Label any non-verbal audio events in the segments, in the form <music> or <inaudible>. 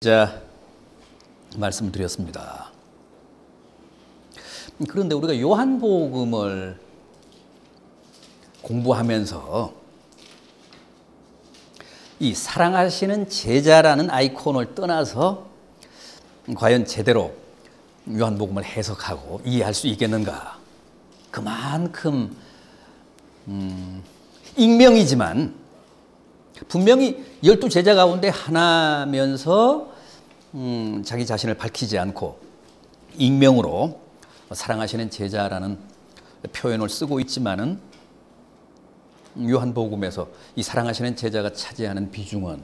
자, 말씀을 드렸습니다. 그런데 우리가 요한복음을 공부하면서 이 사랑하시는 제자라는 아이콘을 떠나서 과연 제대로 요한복음을 해석하고 이해할 수 있겠는가? 그만큼 음, 익명이지만 분명히 열두 제자 가운데 하나면서 음, 자기 자신을 밝히지 않고 익명으로 사랑하시는 제자라는 표현을 쓰고 있지만은 요한복음에서 이 사랑하시는 제자가 차지하는 비중은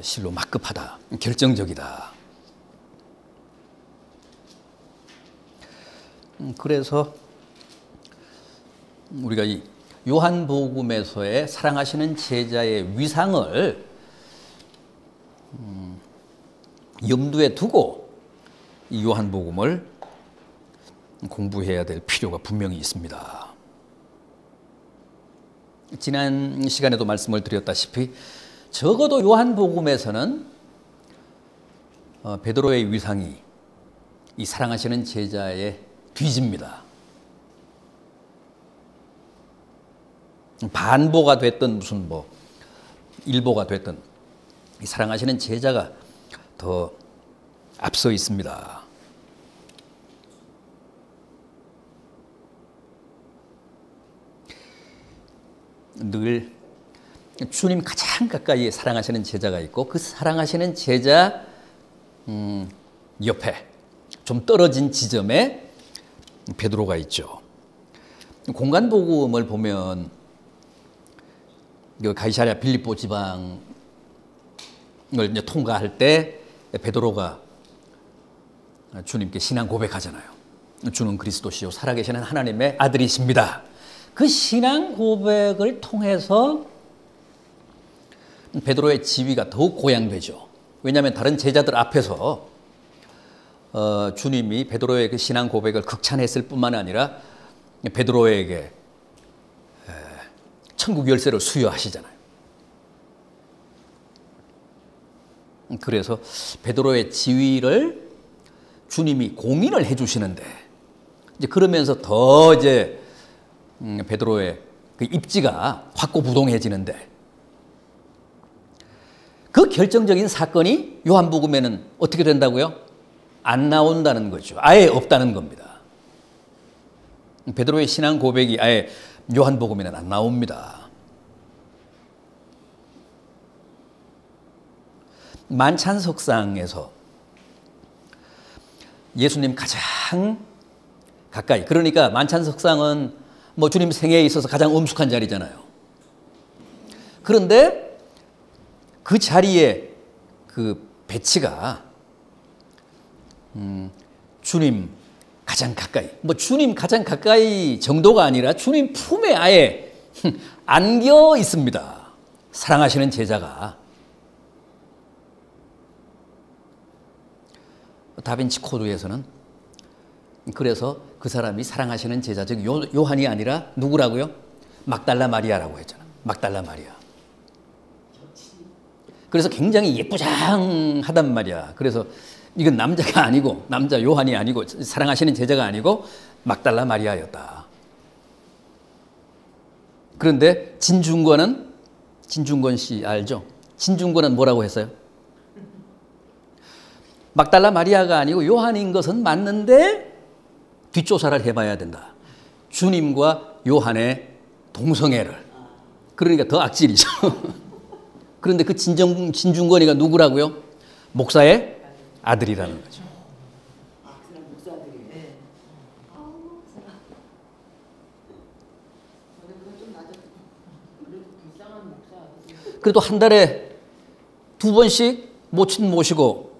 실로 막급하다, 결정적이다. 음, 그래서 우리가 이 요한복음에서의 사랑하시는 제자의 위상을 음, 염두에 두고 이 요한복음을 공부해야 될 필요가 분명히 있습니다. 지난 시간에도 말씀을 드렸다시피 적어도 요한복음에서는 어, 베드로의 위상이 이 사랑하시는 제자의 뒤집니다. 반보가 됐든 무슨 뭐 일보가 됐든 사랑하시는 제자가 더 앞서 있습니다. 늘 주님 가장 가까이 사랑하시는 제자가 있고 그 사랑하시는 제자 음, 옆에 좀 떨어진 지점에 베드로가 있죠. 공간 복음을 보면 그 가이사랴 빌립보 지방을 이제 통과할 때 베드로가 주님께 신앙 고백하잖아요. 주는 그리스도시요 살아계시는 하나님의 아들이십니다. 그 신앙 고백을 통해서 베드로의 지위가 더욱 고양되죠. 왜냐하면 다른 제자들 앞에서 어, 주님이 베드로의 그 신앙 고백을 극찬했을 뿐만 아니라 베드로에게 천국 열쇠를 수여하시잖아요. 그래서 베드로의 지위를 주님이 공인을 해주시는데 이제 그러면서 더 이제 음, 베드로의 그 입지가 확고부동해지는데 그 결정적인 사건이 요한복음에는 어떻게 된다고요? 안 나온다는 거죠. 아예 없다는 겁니다. 베드로의 신앙 고백이 아예 요한복음에는 안 나옵니다. 만찬 석상에서 예수님 가장 가까이 그러니까 만찬 석상은 뭐 주님 생애에 있어서 가장 엄숙한 자리잖아요. 그런데 그 자리에 그 배치가 음, 주님 가장 가까이. 뭐 주님 가장 가까이 정도가 아니라 주님 품에 아예 안겨 있습니다. 사랑하시는 제자가. 다빈치 코드에서는 그래서 그 사람이 사랑하시는 제자, 즉 요, 한이 아니라 누구라고요? 막달라 마리아라고 했잖아. 막달라 마리아. 그래서 굉장히 예쁘장하단 말이야. 그래서 이건 남자가 아니고 남자 요한이 아니고 사랑하시는 제자가 아니고 막달라 마리아였다. 그런데 진중권은 진중권 씨 알죠? 진중권은 뭐라고 했어요? 막달라 마리아가 아니고 요한인 것은 맞는데 뒷조사를 해봐야 된다. 주님과 요한의 동성애를. 그러니까 더 악질이죠. <laughs> 그런데 그 진정, 진중권이가 누구라고요? 목사의 아들이라는 거죠. 그래도 한 달에 두 번씩 모친 모시고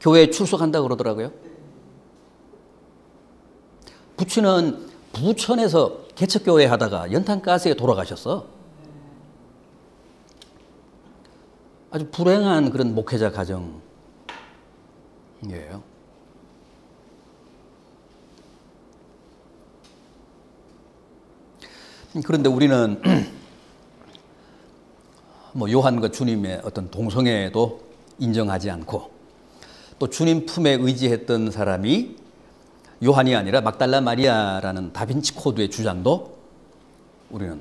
교회에 출석한다 그러더라고요. 부친은 부천에서 개척교회 하다가 연탄가스에 돌아가셨어. 아주 불행한 그런 목회자 가정 예요. 그런데 우리는 <clears throat> 뭐 요한과 주님의 어떤 동성애도 인정하지 않고 또 주님 품에 의지했던 사람이 요한이 아니라 막달라 마리아라는 다빈치 코드의 주장도 우리는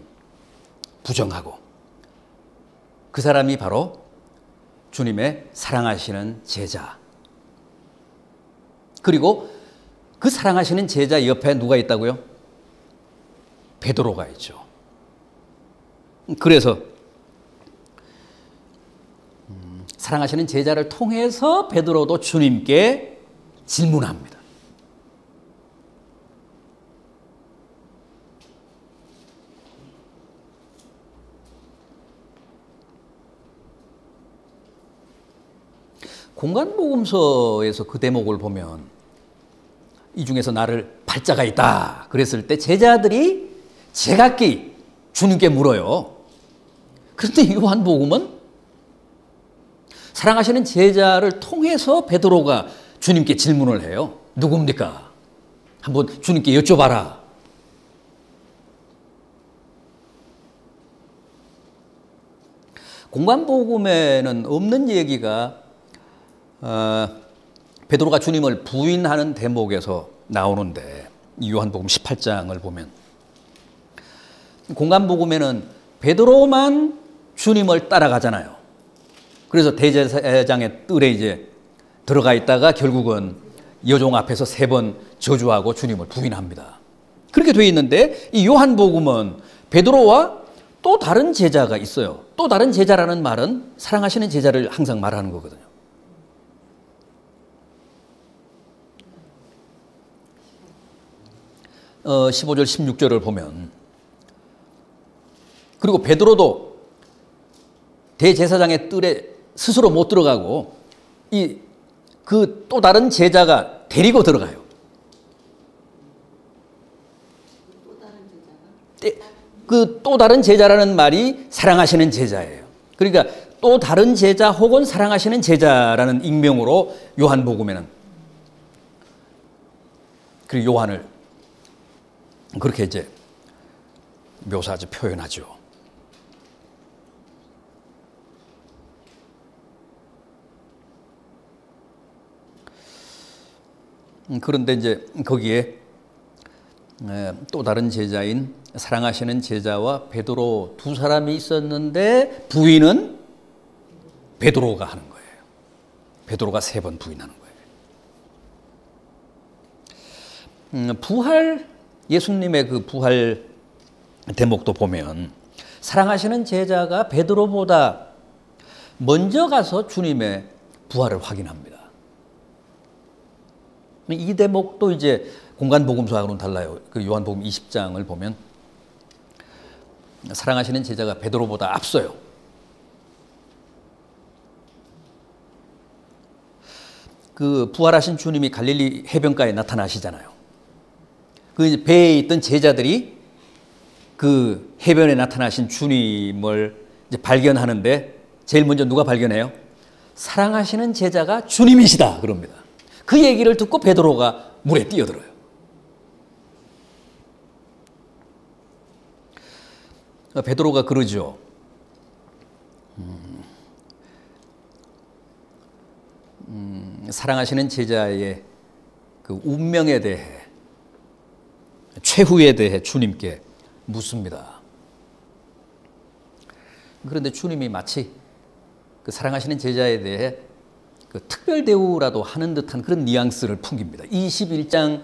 부정하고 그 사람이 바로 주님의 사랑하시는 제자. 그리고 그 사랑하시는 제자 옆에 누가 있다고요? 베드로가 있죠. 그래서 음, 사랑하시는 제자를 통해서 베드로도 주님께 질문합니다. 공간복음서에서 그 대목을 보면 이 중에서 나를 팔자가 있다 그랬을 때 제자들이 제각기 주님께 물어요. 그런데 요한복음은 사랑하시는 제자를 통해서 베드로가 주님께 질문을 해요. 누굽니까? 한번 주님께 여쭤봐라. 공간복음에는 없는 얘기가 어, 베드로가 주님을 부인하는 대목에서 나오는데 요한복음 18장을 보면 공간복음에는 베드로만 주님을 따라가잖아요. 그래서 대제사장의 뜰에 이제 들어가 있다가 결국은 여종 앞에서 세 번 저주하고 주님을 부인합니다. 그렇게 돼 있는데 이 요한복음은 베드로와 또 다른 제자가 있어요. 또 다른 제자라는 말은 사랑하시는 제자를 항상 말하는 거거든요. 어, 15절 16절을 보면 그리고 베드로도 대제사장의 뜰에 스스로 못 들어가고 이 그 또 다른 제자가 데리고 들어가요. 그 또 다른 제자라는 말이 사랑하시는 제자예요. 그러니까 또 다른 제자 혹은 사랑하시는 제자라는 익명으로 요한복음에는 그리고 요한을 그렇게 이제 묘사하죠, 표현하죠. 음, 그런데 이제 거기에 또 다른 제자인 사랑하시는 제자와 베드로 두 사람이 있었는데 부인은 베드로가 하는 거예요. 베드로가 세 번 부인하는 거예요. 음, 부활 예수님의 그 부활 대목도 보면 사랑하시는 제자가 베드로보다 먼저 가서 주님의 부활을 확인합니다. 이 대목도 이제 공간 복음서하고는 달라요. 그 요한복음 20장을 보면 사랑하시는 제자가 베드로보다 앞서요. 그 부활하신 주님이 갈릴리 해변가에 나타나시잖아요. 그 배에 있던 제자들이 그 해변에 나타나신 주님을 발견하는데 제일 먼저 누가 발견해요? 사랑하시는 제자가 주님이시다 그럽니다. 그 얘기를 듣고 베드로가 물에 뛰어들어요. 베드로가 그러죠. 음, 음, 사랑하시는 제자의 그 운명에 대해 최후에 대해 주님께 묻습니다. 그런데 주님이 마치 그 사랑하시는 제자에 대해 그 특별 대우라도 하는 듯한 그런 뉘앙스를 풍깁니다. 21장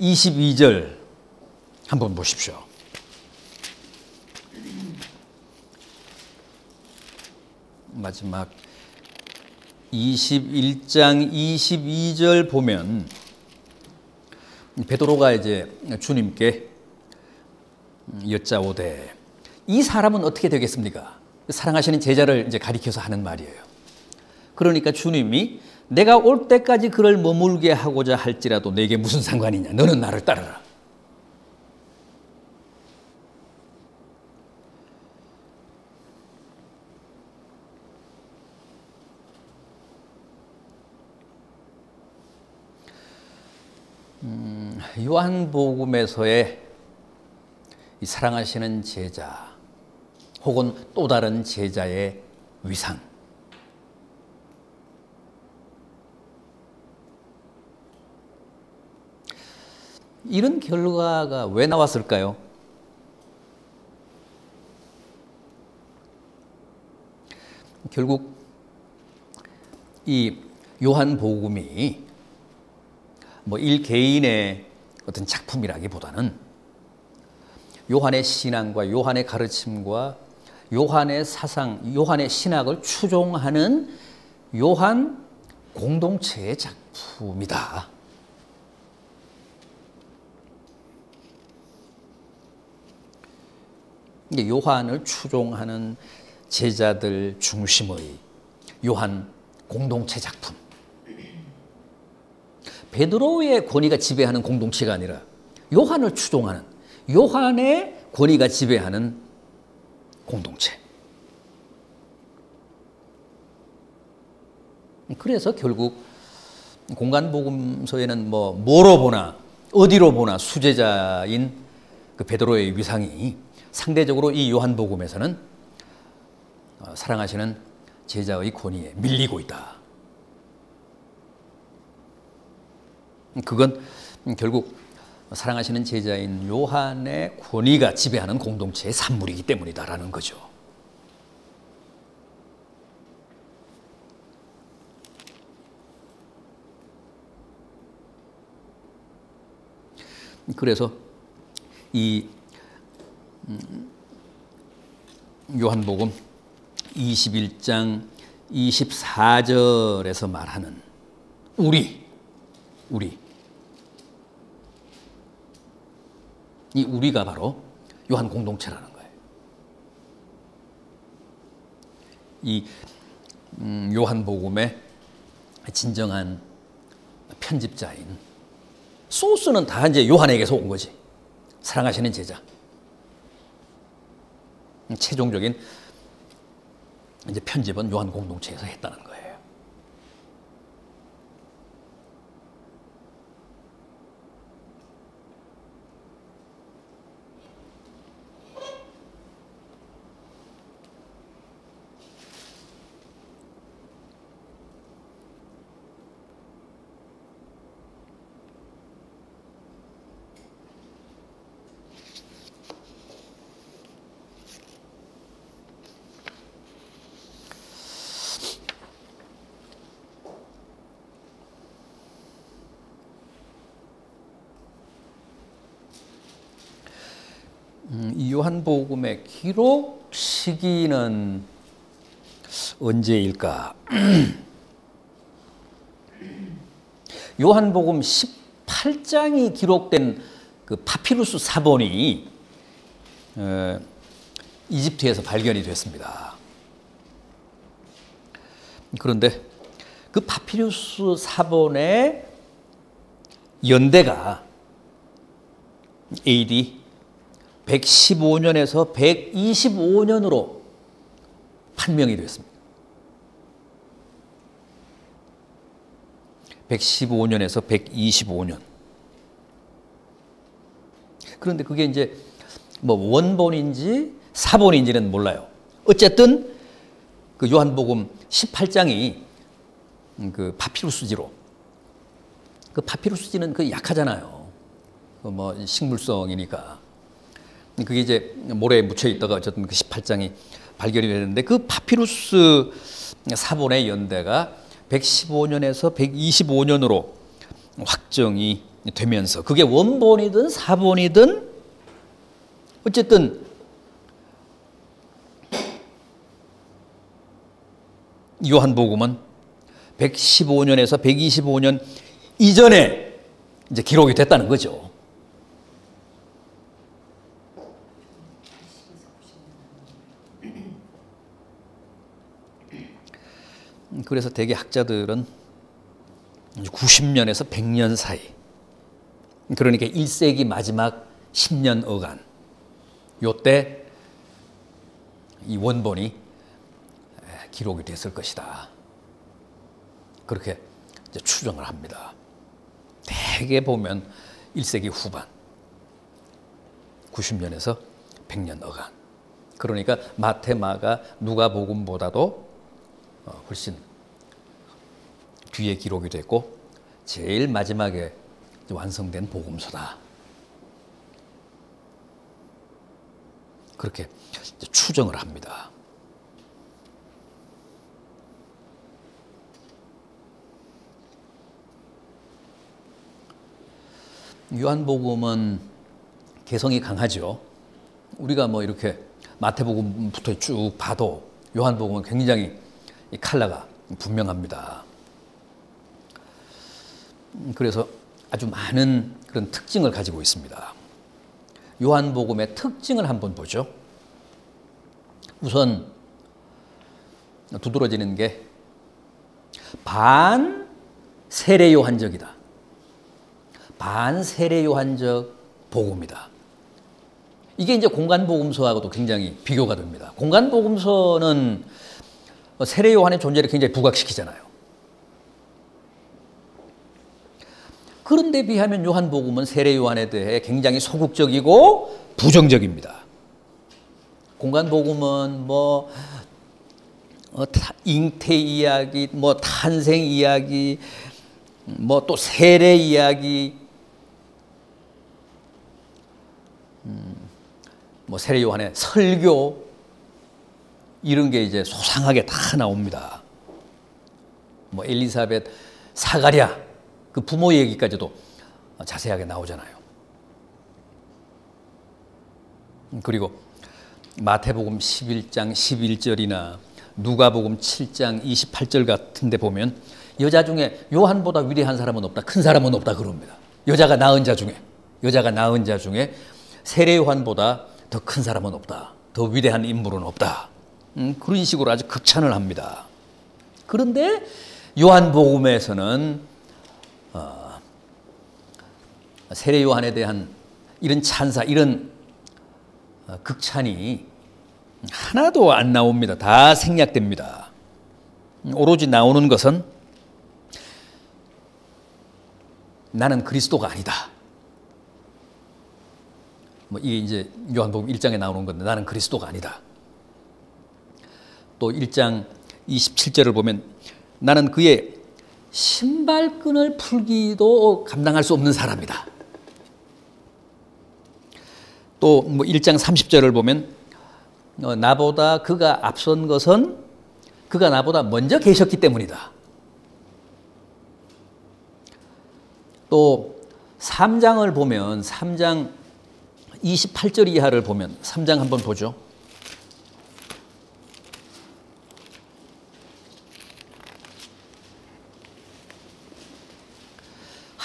22절 한번 보십시오. 마지막 21장 22절 보면 베드로가 이제 주님께 여짜오되 이 사람은 어떻게 되겠습니까? 사랑하시는 제자를 이제 가리켜서 하는 말이에요. 그러니까 주님이 내가 올 때까지 그를 머물게 하고자 할지라도 내게 무슨 상관이냐? 너는 나를 따르라. 요한복음에서의 사랑하시는 제자 혹은 또 다른 제자의 위상 이런 결과가 왜 나왔을까요? 결국 이 요한복음이 뭐 일 개인의 어떤 작품이라기보다는 요한의 신앙과 요한의 가르침과 요한의 사상, 요한의 신학을 추종하는 요한 공동체의 작품이다. 요한을 추종하는 제자들 중심의 요한 공동체 작품. 베드로의 권위가 지배하는 공동체가 아니라 요한을 추종하는 요한의 권위가 지배하는 공동체. 그래서 결국 공간복음서에는 뭐 뭐로 보나 어디로 보나 수제자인 그 베드로의 위상이 상대적으로 이 요한복음에서는 어, 사랑하시는 제자의 권위에 밀리고 있다. 그건 결국 사랑하시는 제자인 요한의 권위가 지배하는 공동체의 산물이기 때문이다라는 거죠. 그래서 이 음, 요한복음 21장 24절에서 말하는 우리, 우리. 이 우리가 바로 요한 공동체라는 거예요. 이 음, 요한복음의 진정한 편집자인 소스는 다 이제 요한에게서 온 거지. 사랑하시는 제자. 최종적인 이제 편집은 요한 공동체에서 했다는 거예요. 음, 이 요한복음의 기록 시기는 언제일까? <clears throat> 요한복음 18장이 기록된 그 파피루스 사본이 어, 이집트에서 발견이 됐습니다. 그런데 그 파피루스 사본의 연대가 AD 115년에서 125년으로 판명이 됐습니다. 115년에서 125년. 그런데 그게 이제 뭐 원본인지 사본인지는 몰라요. 어쨌든 그 요한복음 18장이 그 파피루스지로 그 파피루스지는 그 약하잖아요. 그 뭐 식물성이니까. 그게 이제 모래에 묻혀 있다가 어쨌든 그 18장이 발견이 되는데 그 파피루스 사본의 연대가 115년에서 125년으로 확정이 되면서 그게 원본이든 사본이든 어쨌든 요한복음은 115년에서 125년 이전에 이제 기록이 됐다는 거죠. 그래서 대개 학자들은 90년에서 100년 사이 그러니까 1세기 마지막 10년 어간 요때 이 원본이 기록이 됐을 것이다. 그렇게 추정을 합니다. 대개 보면 1세기 후반 90년에서 100년 어간 그러니까 마테마가 누가복음보다도 어, 훨씬 뒤에 기록이 됐고 제일 마지막에 완성된 복음서다. 그렇게 추정을 합니다. 요한복음은 개성이 강하죠. 우리가 뭐 이렇게 마태복음부터 쭉 봐도 요한복음은 굉장히 칼라가 분명합니다. 그래서 아주 많은 그런 특징을 가지고 있습니다. 요한복음의 특징을 한번 보죠. 우선 두드러지는 게 반 세례 요한적이다. 반 세례 요한적 복음이다. 이게 이제 공간 복음서하고도 굉장히 비교가 됩니다. 공간 복음서는 세례 요한의 존재를 굉장히 부각시키잖아요. 그런데 비하면 요한복음은 세례 요한에 대해 굉장히 소극적이고 부정적입니다. 공간복음은 뭐 어, 잉태 이야기, 뭐 탄생 이야기, 뭐 또 세례 이야기, 음, 뭐 세례 요한의 설교 이런 게 이제 소상하게 다 나옵니다. 뭐 엘리사벳, 사가랴 그 부모 얘기까지도 자세하게 나오잖아요. 그리고 마태복음 11장 11절이나 누가복음 7장 28절 같은 데 보면 여자 중에 요한보다 위대한 사람은 없다. 큰 사람은 없다 그럽니다. 여자가 낳은 자 중에 여자가 낳은 자 중에 세례 요한보다 더 큰 사람은 없다. 더 위대한 인물은 없다. 음, 그런 식으로 아주 극찬을 합니다. 그런데 요한복음에서는 어, 세례 요한에 대한 이런 찬사, 이런 어, 극찬이 하나도 안 나옵니다. 다 생략됩니다. 오로지 나오는 것은 나는 그리스도가 아니다. 뭐 이게 이제 요한복음 1장에 나오는 건데 나는 그리스도가 아니다. 또 1장 27절을 보면 나는 그의 신발끈을 풀기도 감당할 수 없는 사람이다. 또 뭐 1장 30절을 보면 어, 나보다 그가 앞선 것은 그가 나보다 먼저 계셨기 때문이다. 또 3장을 보면 3장 28절 이하를 보면 3장 한번 보죠.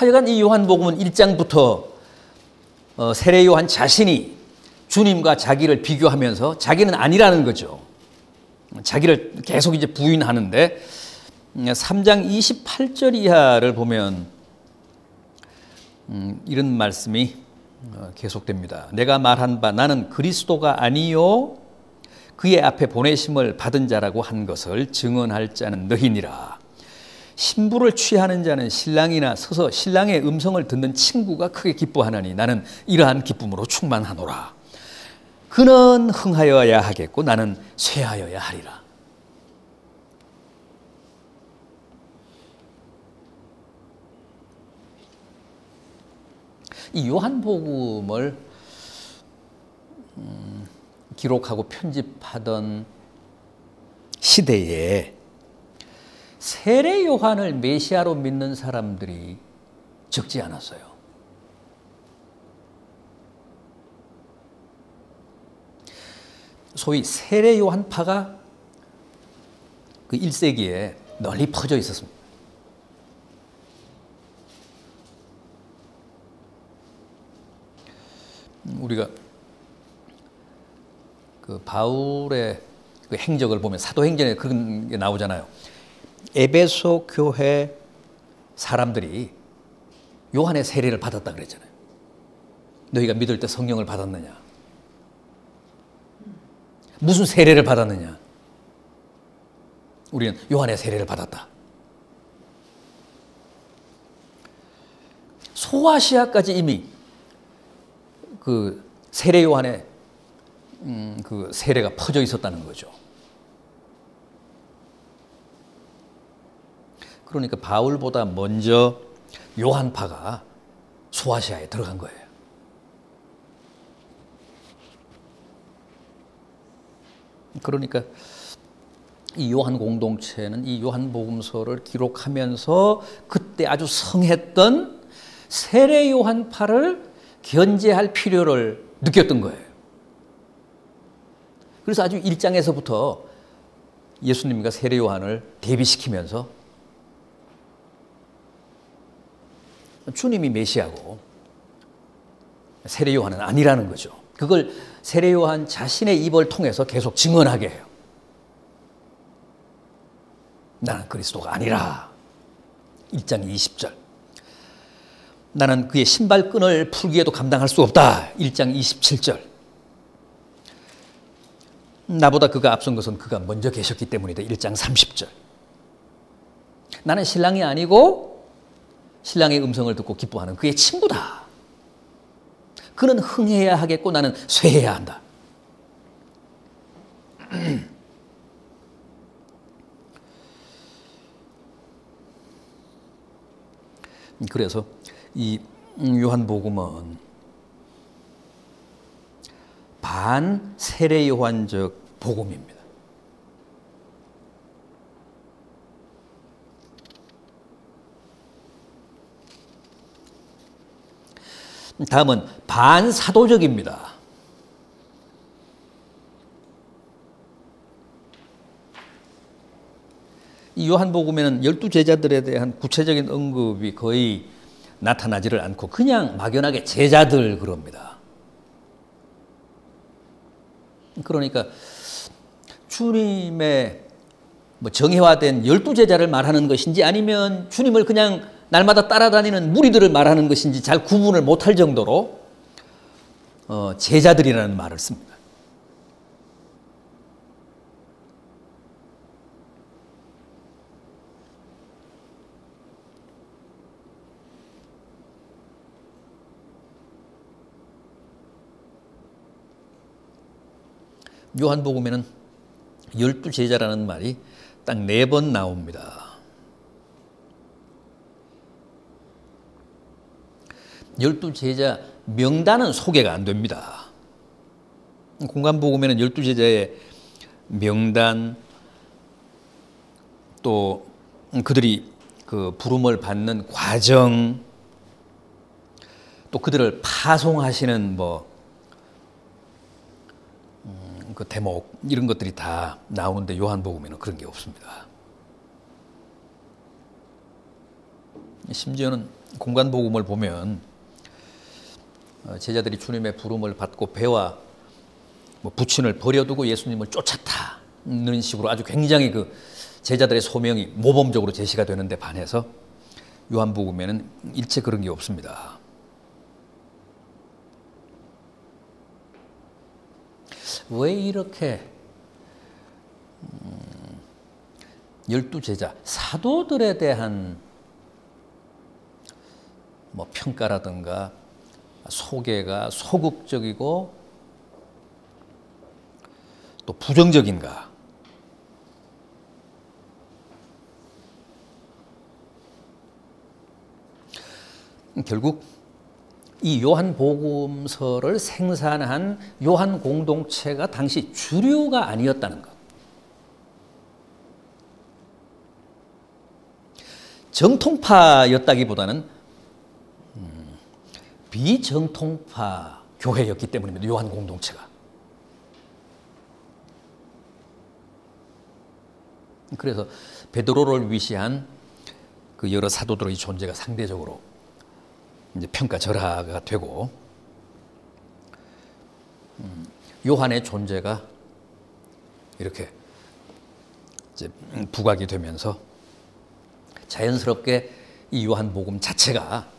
하여간 이 요한복음은 1장부터 어, 세례 요한 자신이 주님과 자기를 비교하면서 자기는 아니라는 거죠. 자기를 계속 이제 부인하는데 3장 28절 이하를 보면 음, 이런 말씀이 어, 계속됩니다. 내가 말한 바 나는 그리스도가 아니요 그의 앞에 보내심을 받은 자라고 한 것을 증언할 자는 너희니라. 신부를 취하는 자는 신랑이나 서서 신랑의 음성을 듣는 친구가 크게 기뻐하나니 나는 이러한 기쁨으로 충만하노라. 그는 흥하여야 하겠고 나는 쇠하여야 하리라. 이 요한복음을 음, 기록하고 편집하던 시대에 세례 요한을 메시아로 믿는 사람들이 적지 않았어요. 소위 세례 요한파가 그 1세기에 널리 퍼져 있었습니다. 우리가 그 바울의 그 행적을 보면 사도행전에 그런 게 나오잖아요. 에베소 교회 사람들이 요한의 세례를 받았다 그랬잖아요. 너희가 믿을 때 성령을 받았느냐? 무슨 세례를 받았느냐? 우리는 요한의 세례를 받았다. 소아시아까지 이미 그 세례 요한의 음, 그 세례가 퍼져 있었다는 거죠. 그러니까 바울보다 먼저 요한파가 소아시아에 들어간 거예요. 그러니까 이 요한 공동체는 이 요한 복음서를 기록하면서 그때 아주 성했던 세례 요한파를 견제할 필요를 느꼈던 거예요. 그래서 아주 1장에서부터 예수님과 세례 요한을 대비시키면서 주님이 메시아고 세례 요한은 아니라는 거죠. 그걸 세례 요한 자신의 입을 통해서 계속 증언하게 해요. 나는 그리스도가 아니라. 1장 20절. 나는 그의 신발끈을 풀기에도 감당할 수 없다. 1장 27절. 나보다 그가 앞선 것은 그가 먼저 계셨기 때문이다. 1장 30절. 나는 신랑이 아니고 신랑의 음성을 듣고 기뻐하는 그의 친구다. 그는 흥해야 하겠고 나는 쇠해야 한다. <clears throat> 그래서 이 요한복음은 반 세례 요한적 복음입니다. 다음은 반사도적입니다. 이 요한복음에는 열두 제자들에 대한 구체적인 언급이 거의 나타나지를 않고 그냥 막연하게 제자들 그럽니다. 그러니까 주님의 뭐 정의화된 열두 제자를 말하는 것인지 아니면 주님을 그냥 날마다 따라다니는 무리들을 말하는 것인지 잘 구분을 못할 정도로 어, 제자들이라는 말을 씁니다. 요한복음에는 열두 제자라는 말이 딱 네 번 나옵니다. 열두 제자 명단은 소개가 안 됩니다. 공간복음에는 열두 제자의 명단 또 그들이 그 부름을 받는 과정 또 그들을 파송하시는 뭐 그 대목 이런 것들이 다 나오는데 요한복음에는 그런 게 없습니다. 심지어는 공간복음을 보면 어, 제자들이 주님의 부름을 받고 배와 뭐 부친을 버려두고 예수님을 쫓았다는 식으로 아주 굉장히 그 제자들의 소명이 모범적으로 제시가 되는데 반해서 요한복음에는 일체 그런 게 없습니다. 왜 이렇게 음, 열두 제자 사도들에 대한 뭐 평가라든가 소개가 소극적이고 또 부정적인가? 결국 이 요한 복음서를 생산한 요한 공동체가 당시 주류가 아니었다는 것. 정통파였다기보다는 음, 비정통파 교회였기 때문입니다. 요한 공동체가. 그래서 베드로를 위시한 그 여러 사도들의 존재가 상대적으로 이제 평가절하가 되고 음, 요한의 존재가 이렇게 이제 부각이 되면서 자연스럽게 이 요한복음 자체가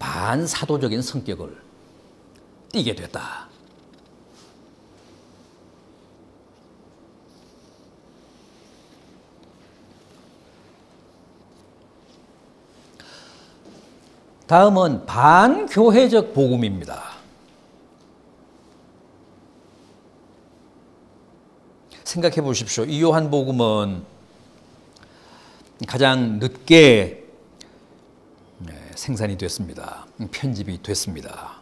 반사도적인 성격을 띠게 됐다. 다음은 반교회적 복음입니다. 생각해 보십시오. 이 요한복음은 가장 늦게 네, 생산이 됐습니다. 편집이 됐습니다.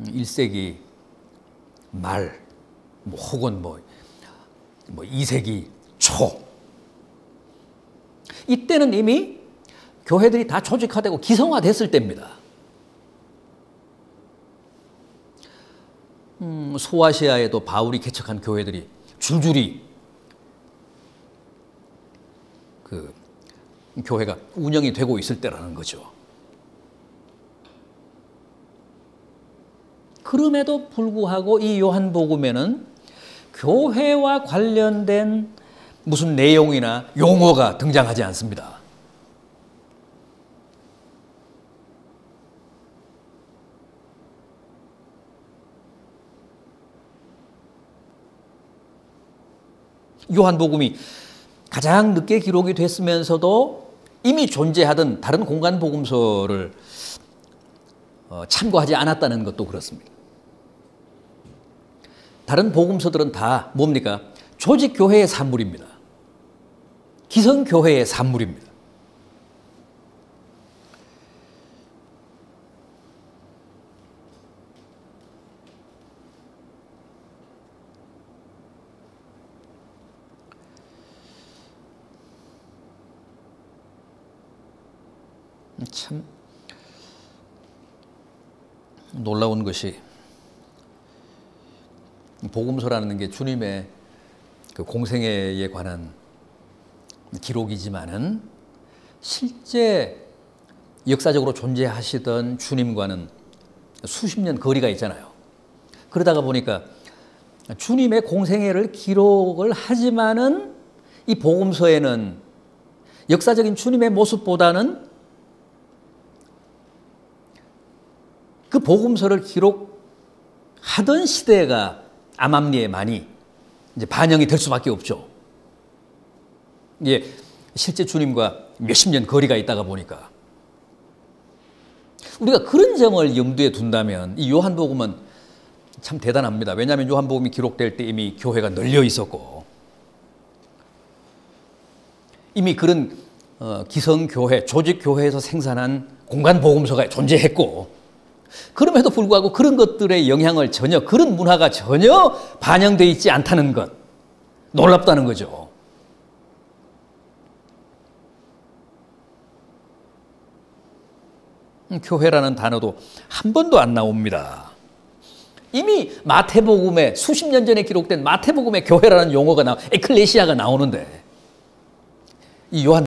1세기 말 뭐 혹은 뭐, 뭐 2세기 초 이때는 이미 교회들이 다 조직화되고 기성화됐을 때입니다. 음, 소아시아에도 바울이 개척한 교회들이 줄줄이 그 교회가 운영이 되고 있을 때라는 거죠. 그럼에도 불구하고 이 요한복음에는 교회와 관련된 무슨 내용이나 용어가 등장하지 않습니다. 요한복음이 가장 늦게 기록이 됐으면서도 이미 존재하던 다른 공간 복음서를 어, 참고하지 않았다는 것도 그렇습니다. 다른 복음서들은 다 뭡니까? 조직 교회의 산물입니다. 기성 교회의 산물입니다. 참 놀라운 것이 복음서라는 게 주님의 그 공생애에 관한 기록이지만은 실제 역사적으로 존재하시던 주님과는 수십 년 거리가 있잖아요. 그러다가 보니까 주님의 공생애를 기록을 하지만은 이 복음서에는 역사적인 주님의 모습보다는 그 복음서를 기록하던 시대가 암암리에 많이 이제 반영이 될 수밖에 없죠. 이게 실제 주님과 몇십 년 거리가 있다가 보니까 우리가 그런 점을 염두에 둔다면 이 요한복음은 참 대단합니다. 왜냐하면 요한복음이 기록될 때 이미 교회가 널려 있었고 이미 그런 어, 기성교회, 조직교회에서 생산한 공간 복음서가 존재했고 그럼에도 불구하고 그런 것들의 영향을 전혀 그런 문화가 전혀 반영되어 있지 않다는 것 놀랍다는 거죠. 음, 교회라는 단어도 한 번도 안 나옵니다. 이미 마태복음에 수십 년 전에 기록된 마태복음에 교회라는 용어가 나 에클레시아가 나오는데 이 요한